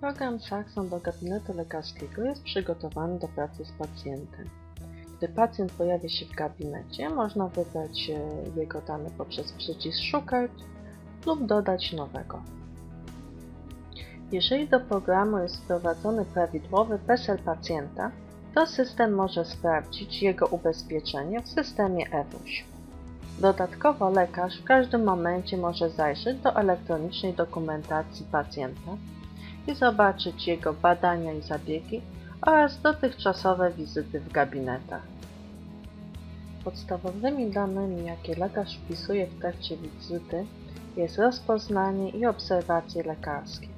Program Saxon do gabinetu lekarskiego jest przygotowany do pracy z pacjentem. Gdy pacjent pojawi się w gabinecie, można wybrać e, jego dane poprzez przycisk Szukać lub dodać nowego. Jeżeli do programu jest wprowadzony prawidłowy PESEL pacjenta, to system może sprawdzić jego ubezpieczenie w systemie EWUŚ. Dodatkowo lekarz w każdym momencie może zajrzeć do elektronicznej dokumentacji pacjenta i zobaczyć jego badania i zabiegi oraz dotychczasowe wizyty w gabinetach. Podstawowymi danymi, jakie lekarz wpisuje w trakcie wizyty jest rozpoznanie i obserwacje lekarskie.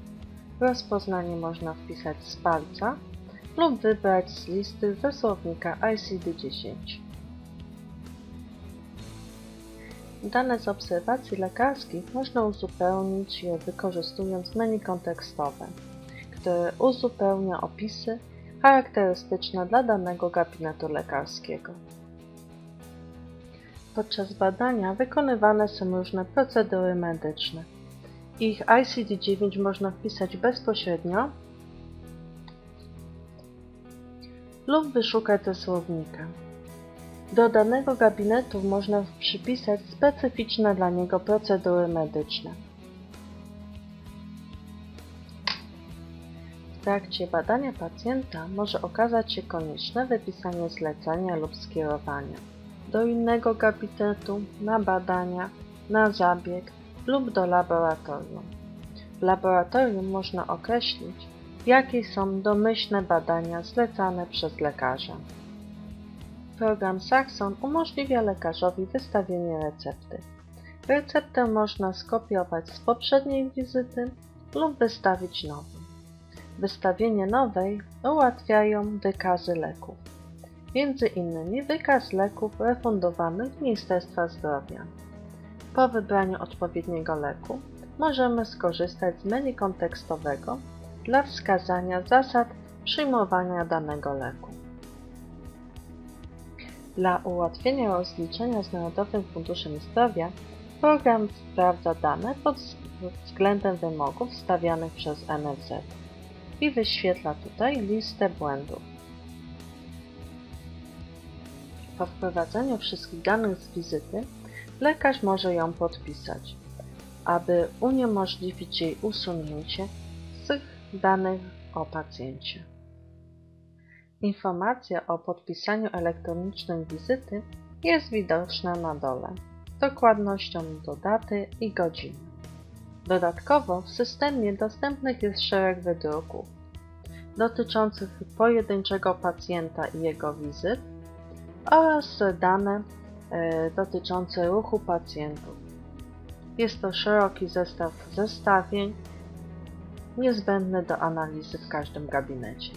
Rozpoznanie można wpisać z palca lub wybrać z listy ze słownika ICD-10. Dane z obserwacji lekarskich można uzupełnić je wykorzystując menu kontekstowe, które uzupełnia opisy charakterystyczne dla danego gabinetu lekarskiego. Podczas badania wykonywane są różne procedury medyczne. Ich ICD-9 można wpisać bezpośrednio lub wyszukać ze słownika. Do danego gabinetu można przypisać specyficzne dla niego procedury medyczne. Trakcie badania pacjenta może okazać się konieczne wypisanie zlecenia lub skierowania do innego gabinetu, na badania, na zabieg lub do laboratorium. W laboratorium można określić, jakie są domyślne badania zlecane przez lekarza. Program Saxon umożliwia lekarzowi wystawienie recepty. Receptę można skopiować z poprzedniej wizyty lub wystawić nową. Wystawienie nowej ułatwiają wykazy leków, między innymi wykaz leków refundowanych Ministerstwa Zdrowia. Po wybraniu odpowiedniego leku możemy skorzystać z menu kontekstowego dla wskazania zasad przyjmowania danego leku. Dla ułatwienia rozliczenia z Narodowym Funduszem Zdrowia program sprawdza dane pod względem wymogów stawianych przez NFZ i wyświetla tutaj listę błędów. Po wprowadzeniu wszystkich danych z wizyty lekarz może ją podpisać, aby uniemożliwić jej usunięcie z danych o pacjencie. Informacja o podpisaniu elektronicznym wizyty jest widoczna na dole, dokładnością do daty i godziny. Dodatkowo w systemie dostępnych jest szereg wydruków dotyczących pojedynczego pacjenta i jego wizyt oraz dane e, dotyczące ruchu pacjentów. Jest to szeroki zestaw zestawień niezbędny do analizy w każdym gabinecie.